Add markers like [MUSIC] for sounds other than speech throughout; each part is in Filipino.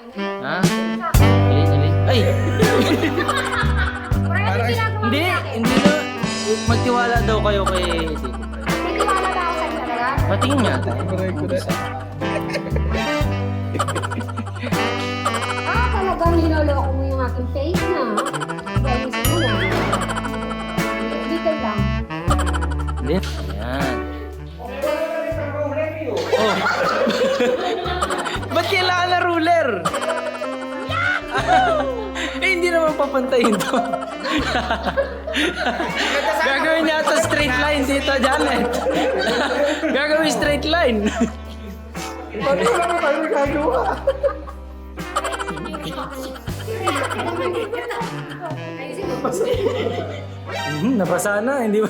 Ha? Alin, alin. Ay! Parang ano ginagawa Hindi, sa akin? hindi na. Magtiwala daw kayo kay. May tiwala ba ako sa'yo talaga? Patingin nga tayo. Ah, papantayin to. Gagawin niya ito straight line dito, Janet. Gagawin straight line. Paano naman kayo nagagawa? Mhm, Napasa na, hindi ba?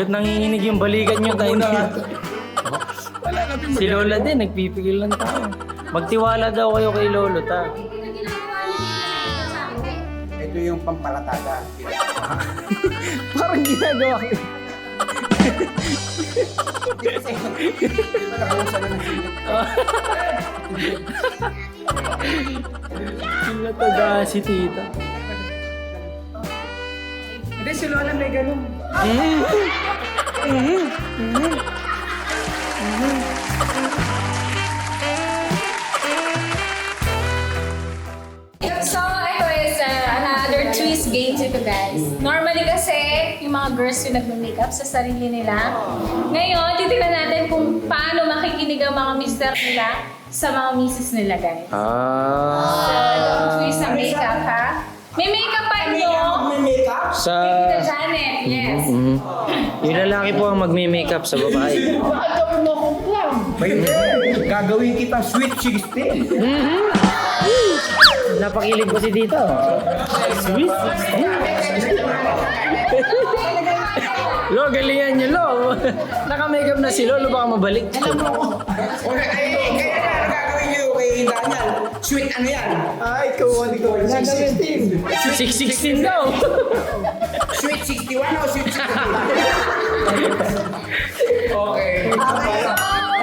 Hanggat nanginginig yung balikat nyo tayo na. Si Lola din, nagpipigil lang tayo. Magtiwala daw kayo kay Lolo ta. Ito yung pampalatada. [LAUGHS] Parang ginagawa ko. Sinataga si tita. Hindi, si Lola may ganun. So, ito is uh, another twist game ito guys. Normally kasi, yung mga girls yung nagme-makeup sa sarili nila. Ngayon, titignan natin kung paano makikinig ang mga mister nila sa mga misis nila guys. So, Ah. twist ang makeup ha. May makeup pa nyo. Sa... Tita Janet, yes. Mhm. Yung lalaki po ang magme-makeup sa babae. May Gagawin kitang sweet 16. Napakilig ko si Tito. Sweet 16. Lo, galingan niyo, Lo. Naka-makeup na si Lolo, baka mabalik. Okay, ay, kaya na, gagawin niyo kay Daniel? Sweet ano yan? Ah, ikaw, ikaw? Gagawin. 616 daw. Sweet 61 o sweet 62? okay.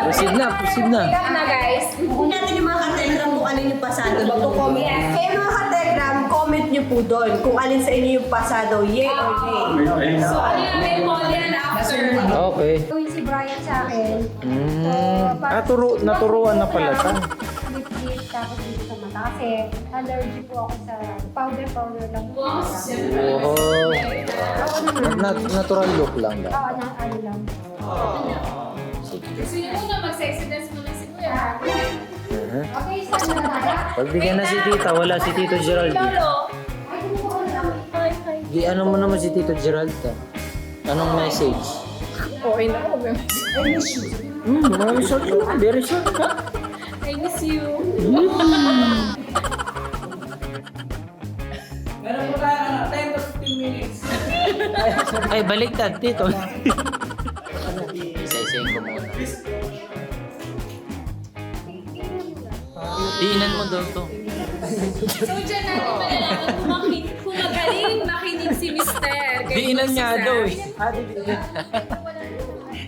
Proceed na, proceed na. Makeup na guys. Kung natin yung mga kategram kung alin yung pasado. Mag-comment. Kaya mga kategram, comment nyo po doon kung alin sa inyo yung pasado, yay or nay. So, ano yung may poll yan after? Okay. Gawin si Brian sa akin. Mm. Ah, turo, naturuan na pala ta. Lip-lip, tapos dito sa mata. Kasi allergy po ako sa powder-powder lang. Oh. po Ako naman. Na- natural look lang daw. Oo, na ano lang. Gusto niyo muna mag-sexy dance muna si Kuya. Okay, saan na tayo? Pagbigyan na si Tita, wala si Tito Gerald. Lolo. Ay, kumukuha na lang. Hi, hi. Di ano mo naman si Tito Gerald ta? Anong message? Okay na ako. Hmm, very short lang. Very short. I miss you. [LAUGHS] [LAUGHS] Ay, baliktad, Tito. Isa-isayin ko muna. Diinan mo daw to. So, dyan natin malalaman kung, maki- kung magaling makinig si Mister. Kay Diinan Boss nga daw eh.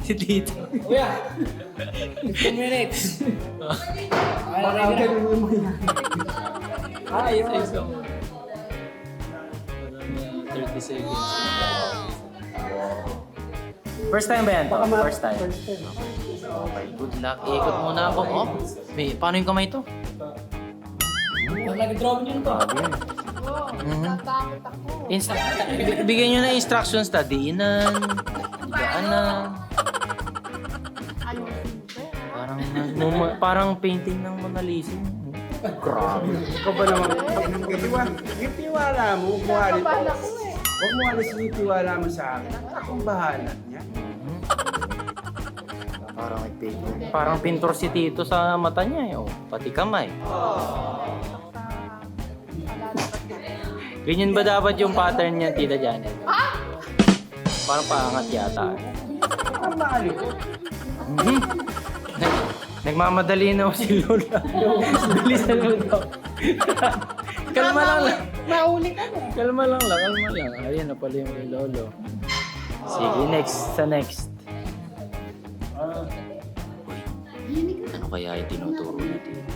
si Tito. Baka ganun yung mga Ah, isa isa mo. 30 seconds. First time ba yan? to? First time. First time. Okay, good luck. Ikot muna ako. Oh, may, paano yung kamay to? Nag-draw yun to. Natakot ako. Insta bi- bigyan nyo na instructions ta. Diinan, daanan. Parang, muma- parang painting ng Mona Lisa. Grabe. Ikaw ba naman? Itiwala, yung tiwala mo, huwag mo alis. Huwag mo alis yung tiwala mo sa akin. Akong bahala niya. Parang nagpainting. Parang pintor si Tito sa mata niya. eh, Oh, pati kamay. Ganyan ba dapat yung pattern niya, Tita Janet? Parang paangat yata. Ang mahali ko. Mhm. Nag- Nagmamadali na ako si Lola. Bilis na lang daw. kalma lang lang. Mauli ka na. Kalma lang lang, kalma lang. Ayan na pala yung kay Lolo. Si Di next, sa next. Ano kaya yung tinuturo ni Tito?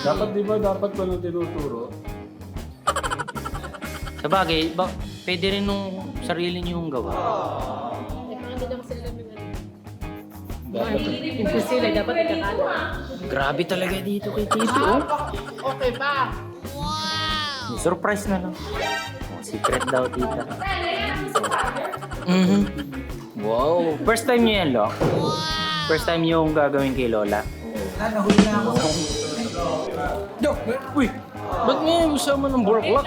Dapat di ba, dapat ko nung tinuturo? Sa bagay, ba, pwede rin nung sarili niyo yung Imposible, dapat ikakala. Grabe talaga dito kay Tito. oh. Okay pa. Surprise na lang. Oh, secret daw, tita. Mhm. Wow. First time niyo yan, Lo? First time niyo yung gagawin kay Lola? Nahuli na ako. Dok! Uy! Ba't ngayon usama ng bulaklak?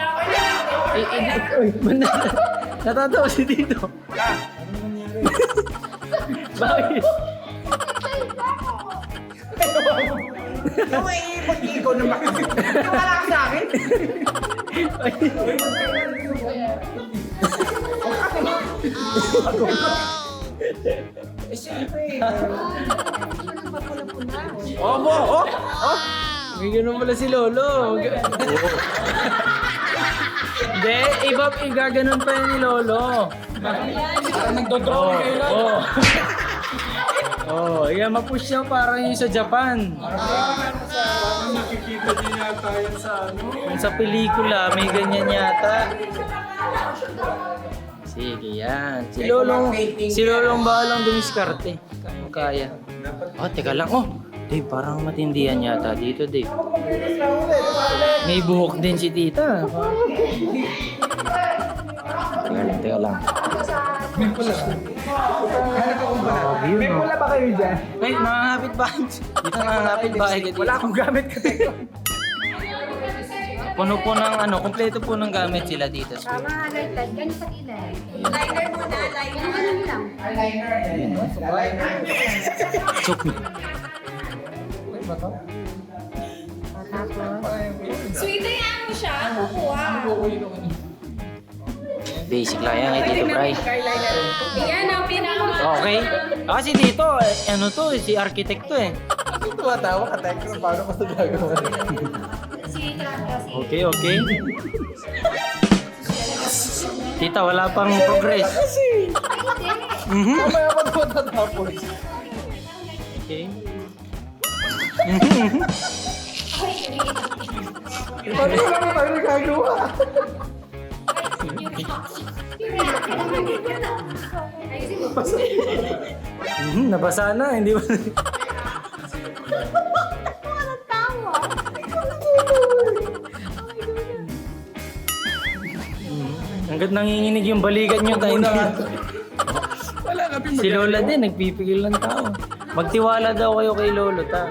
Eh, eh, uy. Natatawa si Tito. Bakit? Yung ay pag-ikaw na makikita. Wala ka sa akin. Eh, siyempre. Oh, mo! Oh! Oh! May ganun pala si Lolo. Hindi, iba, igaganon pa yun ni Lolo. Parang nagdodrawing kayo lang. Oh. Oh, iya mapush siya parang yung sa Japan. Parang nakikita niyo yata yun sa ano. Yung sa pelikula, may ganyan yata. Sige, yan. Si Lolong, si Lolong bahalang dumiskarte. Kung kaya. Oh, teka lang. Oh, Dave, parang matindihan yata dito, Dave. May buhok din si tita. Teka lang, teka lang. May pula. Hanap akong pula. May pula ba kayo dyan? Ay, nakangapit bahay. Dito nakangapit bahay ka dito. Wala akong gamit kasi. Puno po ng ano, kompleto po ng gamit sila dito. Tama, light light. Ganyan sa kilay. Liner muna, liner. Ganyan lang. Chok. Sweet Basic lang yan kay Tito Bray. Yan ang pinaka... Okay. Ah, si Tito, eh, ano to, eh, si architect to eh. [LAUGHS] Tumatawa ka, Tekro. Paano ko ito gagawa? Okay, okay. Tita, wala pang progress. Mhm. Mamaya pa ito matatapos. Okay. Mhm. Paano wala mo tayo nagagawa? Mhm, Nabasa na, hindi ba? Hanggat nanginginig yung balikat nyo tayo na. Wala kami Si Lola din, nagpipigil ng tao. Magtiwala daw kayo kay Lolo, ta.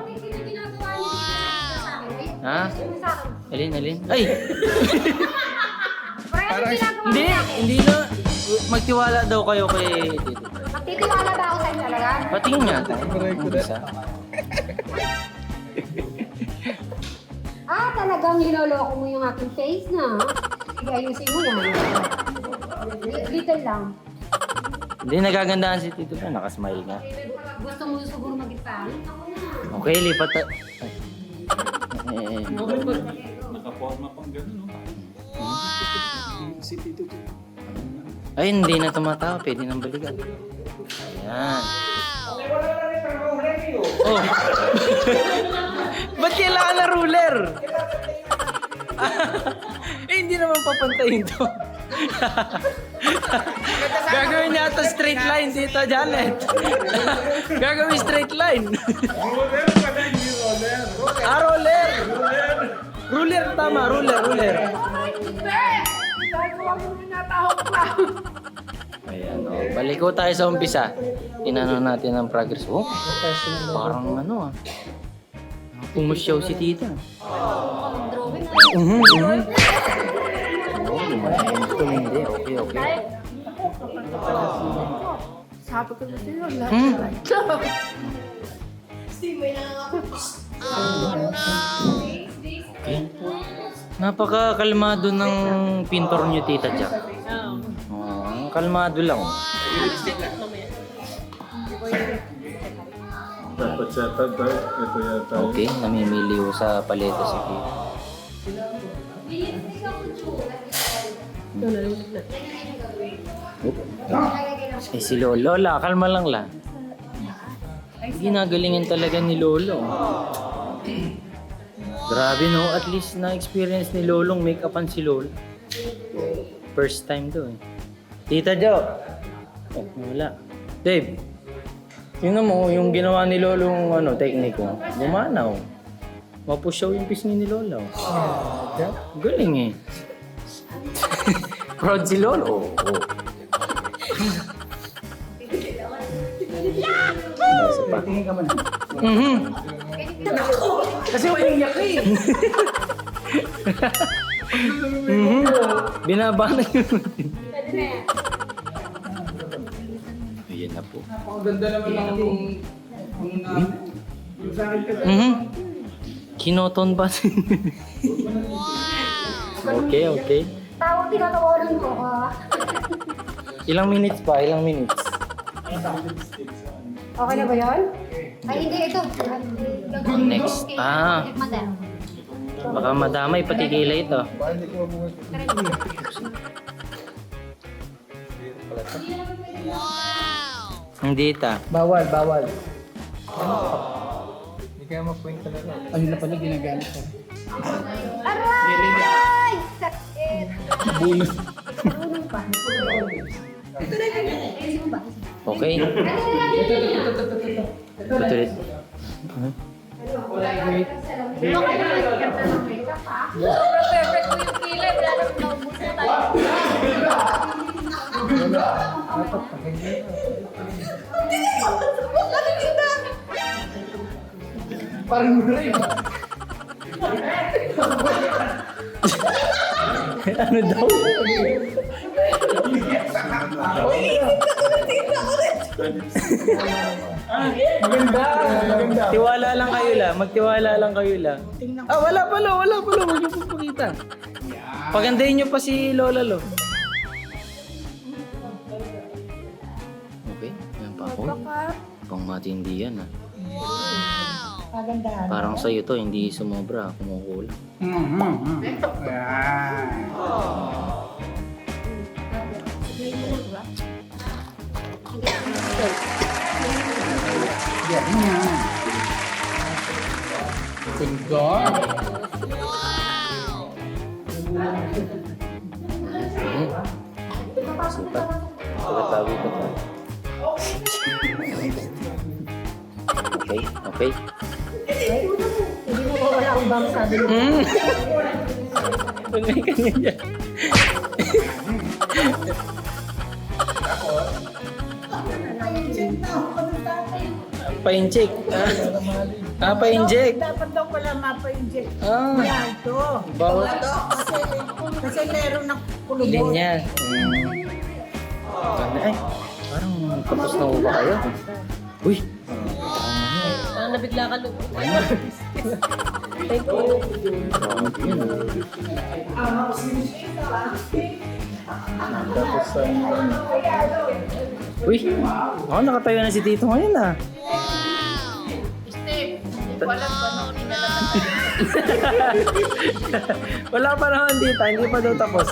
Ha? Alin, alin? Ay! Parang Hindi, hindi na. Magtiwala daw kayo kay Tito. Magtitiwala ba ako sa inyo talaga? Patingin nga tayo. Isa. [LAUGHS] Ah, talagang niloloko mo yung aking face na. Sige, ayusin mo yan. Li- Little lang. Hindi, nagagandahan si Tito pa. Nakasmile nga. Gusto mo siguro maging pangit? Ako na. Okay, lipat ta... Eh, Nakaporma pang gano'n, no? Si Tito to. Ay, hindi na tumatawa. Pwede nang balikan. Ayan. Oh. [LAUGHS] Ba't kailangan na ruler? [LAUGHS] eh, hindi naman papantayin to. [LAUGHS] Gagawin niya ito straight line, Tita Janet. Gagawin straight line. Roller pala, hindi roller. ah, roller. Ruler, tama. Ruler, ruler. Ayan, oh. Balik ko tayo sa umpisa. Inano natin ang progress. Oh, parang ano ah. Pumusyaw si tita. Mhm, mhm. Oh, hindi. Okay, okay. Sabi ko na sa'yo, Hmm. Okay. Napaka-kalmado ng pintor niyo, Tita Jack. Oh, kalmado lang. Dapat yata. Ito yata. yun. Okay, namimili ko sa paleta si Tita. Oop. Eh si Lola, Lola, kalma lang la. Ginagalingan talaga ni Lolo. Grabe no, at least na-experience ni Lolong make-upan si Lolo. First time to eh. Tita Jo! Oh, wala. Dave, tingnan mo yung ginawa ni Lolo yung ano, technique ko. Gumana oh. Mapusyaw yung pisngi ni Lolo. Galing eh. Proud si Lolo. Oh, oh. Isa ka. Kasi walang yak eh. Mhm. Binabana yun. Ayan na po. Napakaganda naman ng yung ano namin. Yung sa akin kasi. Mhm. Kinoton ba? [LAUGHS] okay, okay. Tawag, tinatawanan mo ako. ah. Ilang minutes pa? Ilang minutes? Okay na ba yun? Ay, hindi. Ito. Next. Ah. Baka madamay pati kilay ito. Hindi ta. Bawal, bawal. Hindi kaya ma-point talaga. Ayun na pala ginagamit ko. Aray! Sakit! Bunot. Marunong pa. Okay. Tutulit. Sobrang perfect mo yung kilay. Wala nang naubos na tayo. Parang mura yun. Ano daw? Maganda. Maganda. Tiwala lang kayo la. Magtiwala lang kayo la. Ah, wala pala, wala pala. Huwag niyo po pakita. Pagandahin niyo pa si Lola Lo. Okay, yan pa ako. Pang matindi yan ah. Parang sa'yo to, hindi sumobra, kumukulang. Mhm. Yan. Yan yan. Ganda. Super. Pagkatawi ko to. Okay, okay. Hindi mo wala akong bang sabi mo. Hmm. Dyan. Pa-inject. Ah, pa-inject. Dapat daw pala mapa-inject. Ah, Yan to. bawal. Kasi, kasi meron ng kulubot. Ganyan. Mm. Ganda. Ay, parang tapos na ba kayo? Uy! Nabigla ka loob. Yun. Uy! Ako nakatayo na si Tito ngayon ah. Wala pa naman dito, hindi pa daw tapos.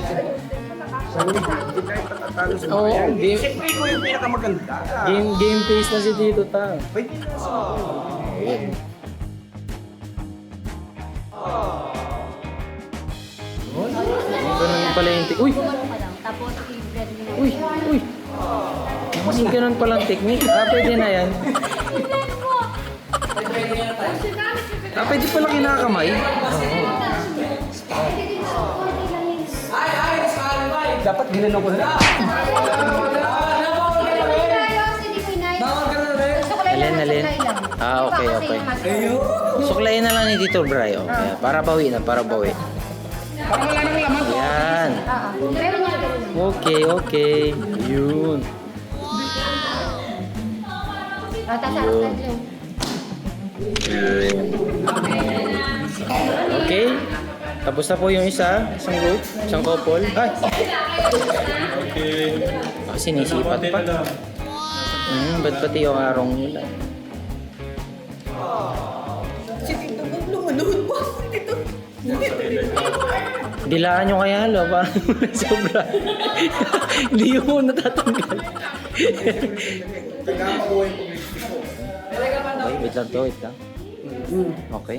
Sa Oo, bayan. game- Siyempre, ikaw yung pinakamaganda. Game, game face na si Tito ta. Pwede na sa Ganun pala yung te- Uy! Tapos. Uy! Uy! Mas ganun palang technique. Ah, pwede na yan. Ah, pwede pala kinakamay. Dapat ginano ko na. Alin, alin. Ah, okay, okay. Suklayin na lang ni Tito Bray. Oh. Ayan, para bawi na, para bawi. Parang wala nang laman. Yan. Niya ganun. Okay, okay. Yun. Ah, na dyan. Okay. Tapos na po yung isa. Isang group. Isang couple. Ay! Ah, sinisipat pa. Hmm, ba't pati yung arong nila? Si Tito Bob, lumanood po. Tito. Dilaan nyo kaya halo, parang [LAUGHS] sobra. [LAUGHS] Hindi yung muna tatanggal. okay, wait lang to, wait lang. Okay.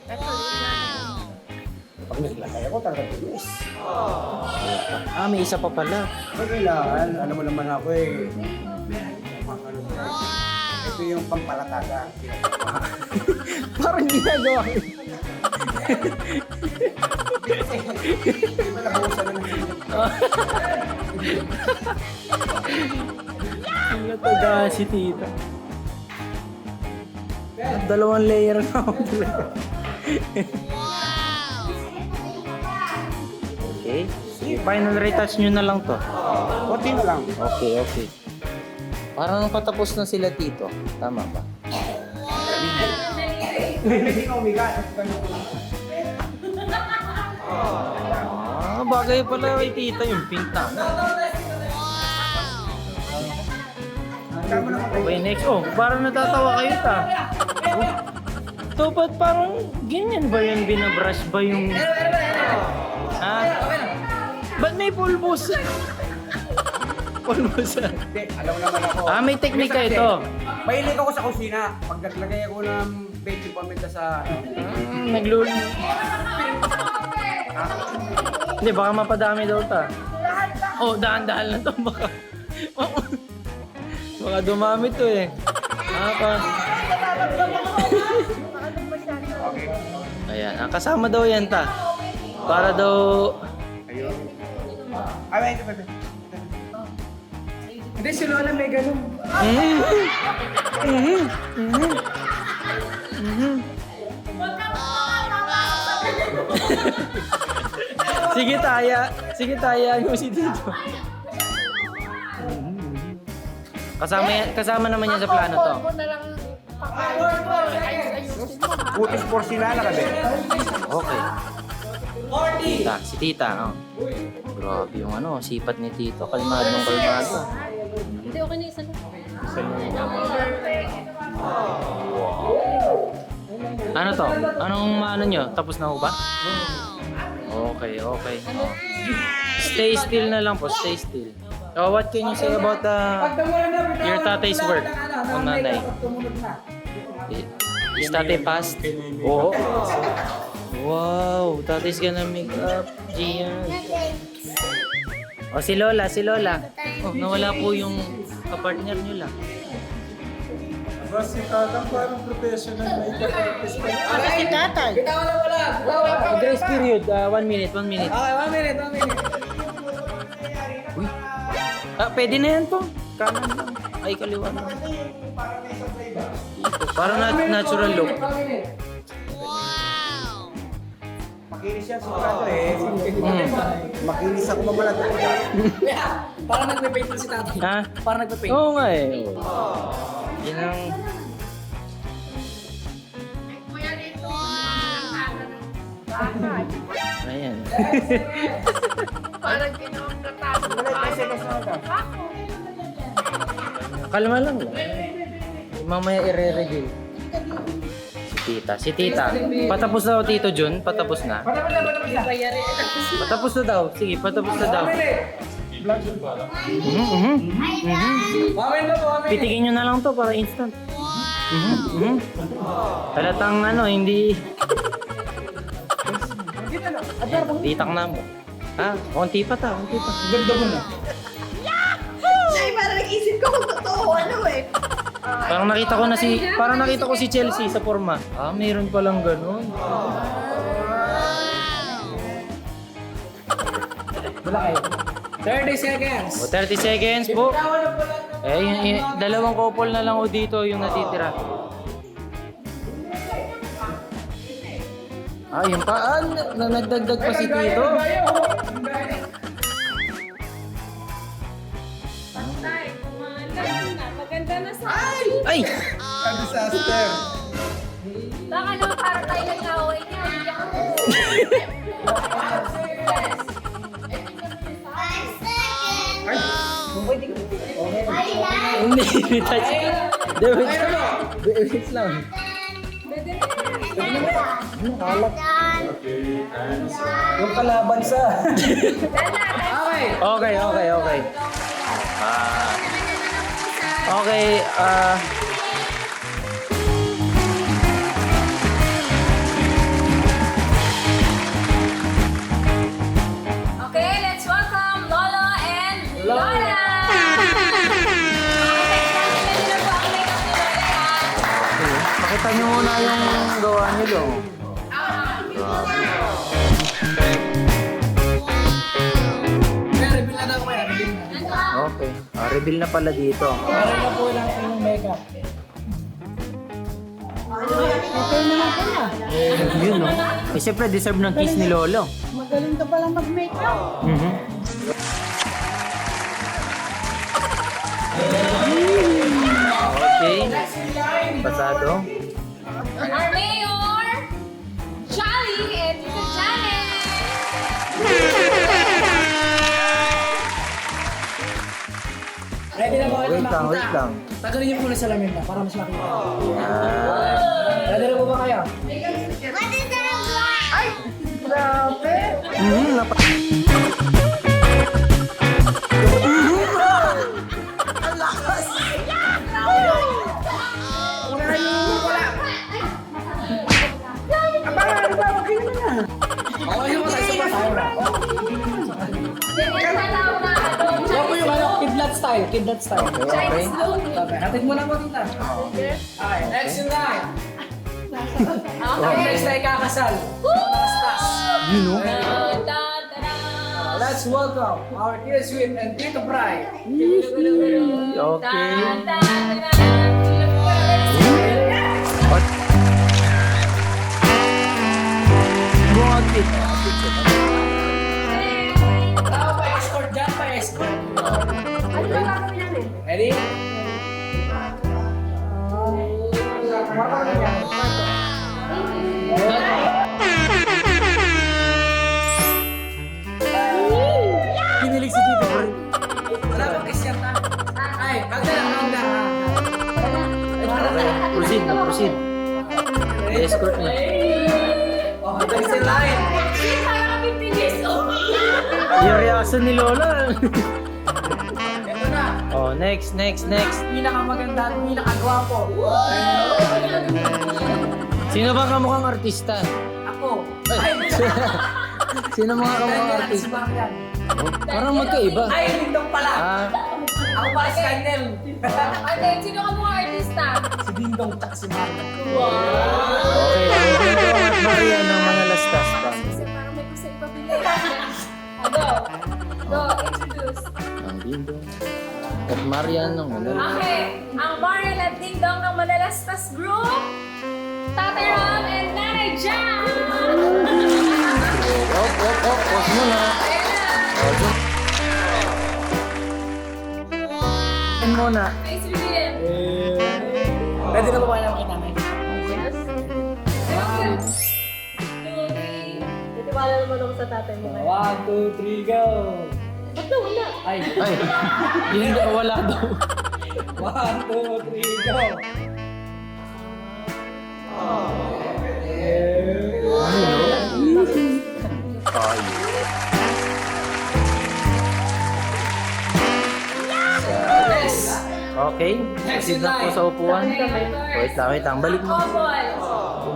Pag naglagay ako, talaga tulis. Ah, may isa pa pala. Ay, kailangan. Alam mo naman ako eh. Pang ano to. Ito yung pampalataga. [LAUGHS] Parang ginagawa ko. Di ba nabuhusan na ng Nataga si tita. Dalawang layer na ako talaga. Okay. Sige, final retouch nyo na lang to. Konti na lang. Okay, okay. Parang patapos na sila tito. Tama ba? Hindi ka umiga. Ah, bagay pala kay tita yung pinta. Okay, next. Oh, parang natatawa kayo ta. Oh. To, ba't parang ganyan ba yan? Binabrush ba yung... Ha? Ba't may pulbos? pulbos. Hindi, alam mo naman ako. ah, may teknika ito. Mahilig ako sa kusina. Pag naglagay ako ng baking paminta sa... Mm, naglul... Hindi, baka mapadami daw ta. Oh, dahan-dahan lang to. Baka... baka dumami to eh. Ah, pa. Ayan, ah, kasama daw yan ta. Para daw... Ay, wait, wait, wait. Hindi, si Lola may ganun. [LAUGHS] Sige taya. Sige taya mo si Tito. Kasama yan, kasama naman yan sa plano to. Putis porcelana ka din. Okay. Tita, si Tita, oh. Grabe yung ano, sipat ni Tito. Kalmadong kalmado. Hindi, okay na isa lang. Ano to? Anong ano nyo? Tapos na ho ba? Okay, okay. Oh. Stay still na lang po, stay still. Oh, what can you say about uh, your tatay's work o nanay? Is tatay fast? Oo. Wow, tatay's gonna make up. Gian. O si Lola, si Lola. Oh, nawala po yung kapartner nyo lang. Si Tatang parang professional makeup artist pa. Si tatay. Bitawan na wala. Oh, grace period, uh, one minute, one minute. Okay, one minute, one minute. Uy. Ah, pwede na yan po. Kanan lang. Ay, kaliwa na. Dito. Para na natural look. Makinis yan sigurado eh. Mm. Makinis ako mamalat. [LAUGHS] Parang nagpe-paint na si tatay. Ha? Parang nagpe-paint. Oo nga eh. Yan ang... Ayan. [LAUGHS] Kalma lang lang. Mamaya i-re-reveal. Tita. Si tita. Patapos na daw tito Jun. Patapos na. Patapos na daw. Sige, patapos na daw. Mhm, mhm, mhm. Wamin ba, wamin? Pitikin nyo na lang to para instant. Mhm, mhm. Talatang ano, hindi... Titak na mo. Ha? Konti pa ta, konti pa. Ganda mo na. Ay, parang nag-isip ko kung totoo ano eh. Parang nakita ko na si... Parang nakita ko si Chelsea sa forma. Ah, mayroon palang ganun. Wala kayo. 30 seconds. O, 30 seconds po. Eh, yung, yung- dalawang couple na lang o dito yung natitira. Ah, yung paan. Na, nagdagdag pa si Tito. Ganda na sa Ay! Ang disaster. Baka naman parang tayo nag-away niya. Hindi ako. Hindi, retouch. Hindi, wait lang. Wait lang. Yung kalaban sa... Okay, okay, okay. Ah. Okay, ah... Okay, let's welcome Lolo and Lola! Pakita niyo muna yung gawa niyo dong. Okay. Ah, reveal na pala dito. Meron na po lang kayong makeup. Yun, no? Eh, siyempre, deserve ng kiss ni Lolo. Magaling ka palang mag-makeup. Mhm. Okay. Pasado. Our Mayor, Jolly, and Janet! Wait lang, wait lang. Tagalin niyo muna sa lamin na para mas makita. Na po ba kayo? Mhm, napa- Okay style, kidlat style. Okay. Chinese look. Okay, hatid mo lang mo tita. Okay, next yung line. Okay, next tayo kakasal. Yun? Dun, dun, dun. Let's welcome our dear sweet and Tito Bride. Okay. Dun, dun, Ready? Kinilig si Tito Bro. Wala bang kiss yan ta? Ay, magda lang, magda. Okay, proceed na, proceed. Escort niya. Oh, next yung line. Shit, parang kami 15 years old. Yung reaction ni Lola. [LAUGHS] Oh, next, next, next. Pinakamaganda at pinakagwapo. Sino bang kamukhang artista? Ako. Ay, [LAUGHS] Sino mga kamukhang si artista? Marian. Oh, parang magkaiba. Ay, Lindong pala. Ah, Ako pala si Kynel. Ate, sino ka mga artista? Si Dingdong tsaka si Marian. okay. Ang dito at Maria ng mga lastas pa. Kasi parang may gusto ipabili. Ah, Go. Go, introduce. Ang dito. At Marian ng mga Okay, ang Mariel at Ding Dong ng Malalastas Group, Tatay Ram and Nanay Jam! Op, op, op. Pause muna. Ayan na. Oh, dun. Yan muna. Nice na ba kayo na makita namin? Yes. One, two, three. Natiwala naman ako sa tatay mo. One, two, three, go! Ba't na wala? Ay, Ay, yun daw, wala daw. one, two, three, go! Okay, proceed na po sa upuan. Wait lang, wait lang. Balik mo. To.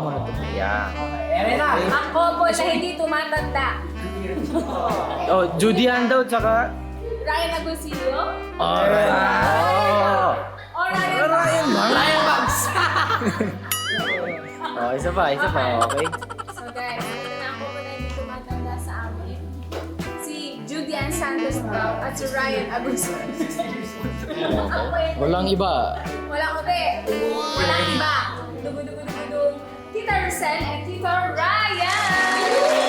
Yeah. Ere na! Ang couple na hindi tumatanda. [LAUGHS] Oh, Judy Ann daw, tsaka... Ryan Agoncillo Alright. Oh. or Ryan Ryan Bugs! [LAUGHS] oh, isa pa, isa pa. Okay. So guys, ito na couple na hindi tumatanda sa amin. Si Judy Ann Santos daw at si Ryan Agoncillo. Walang iba. Walang ube. Walang iba. Dugu dugu dugu dung. Tita Rosel and Tita Ryan.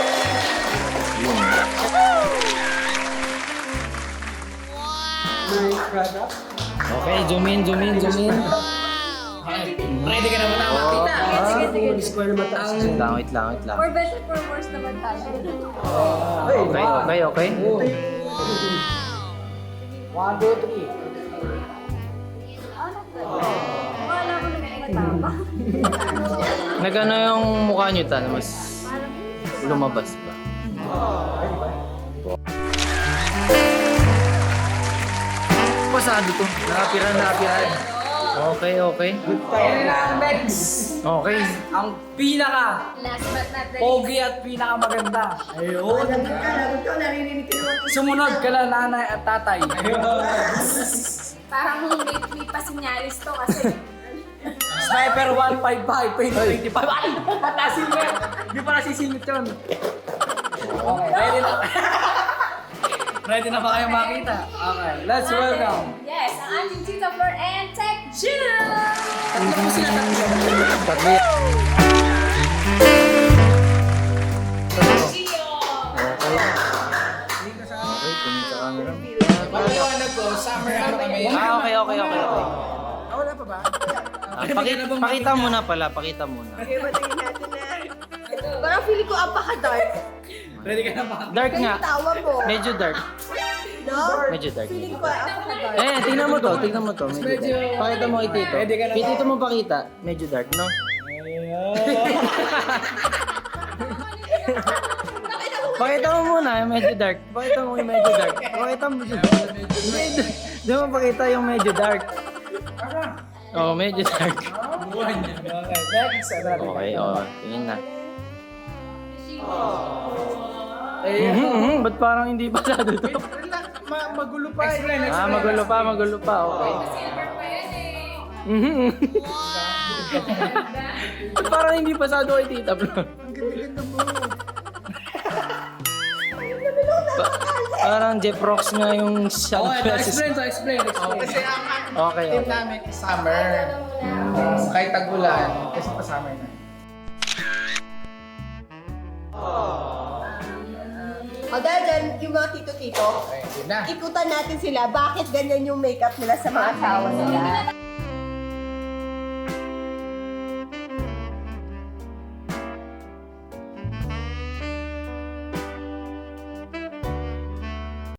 Product. Okay, zoom in, zoom in, zoom in. Ready ka na ba na makita? Wait lang, wait lang, wait lang. For better, for worse naman tayo. Okay, okay, okay. One, two, three. Wala ko nagkakatama. Nagano yung mukha nyo tan, mas lumabas. Pasado to. Nakapiran, nakapiran. Okay, okay. Ayan na ang next. Okay. Ang pinaka Last but not the least. pogi at pinaka maganda. Ayun. Lagot ka, lagot ka, naririnig ka naman. Sumunod ka na nanay at tatay. Parang may, may pasinyalis to kasi Sniper 155, 2025. Ay! Ba't nasingit? Hindi pa nasisingit yun. Okay, ready na. [LAUGHS] ready na ba kayo makita? Okay, let's welcome. Yes, ang ating Tita Flor and Tech June! Tatlo po sila tatlo. Tatlo. Pagpaliwanag ko, summer na kami. Ah, okay, okay, okay, okay. Ah, wala pa ba? Ah, paki- pakita muna pala, pakita muna. Okay. Parang feeling ko apaka-dark. Ready ka na ba? Dark nga. Tawa mo. Medyo dark. No? Medyo dark. Feeling ko apaka-dark. Eh, tingnan mo to, tingnan mo to. Medyo dark. Pakita mo kay Tito. Pwede ka na Kay Tito mo pakita. Medyo dark, no? Pakita mo muna yung medyo dark. Pakita mo yung medyo dark. Pakita mo dyan. Di mo pakita yung medyo dark. Oh, medyo dark. Okay, next. Ano oh, tingin na. Eh, Mhm, [LAUGHS] mhm, ba't parang hindi pasado to? Ma- magulo pa. Explain, eh. Ah, magulo pa, magulo pa. Okay. Silver pa yan eh. Mhm. Ba't parang hindi pasado kay Tita Flor? Pa- parang Jeff Rocks nga yung shot Okay, classes. explain, explain, explain. Kasi ang Okay, team okay. namin summer. Um, kahit tagulan, kasi pa summer na. O dahil dyan, yung mga tito-tito, Okay, yun na. ikutan natin sila bakit ganyan yung makeup nila sa mga asawa nila.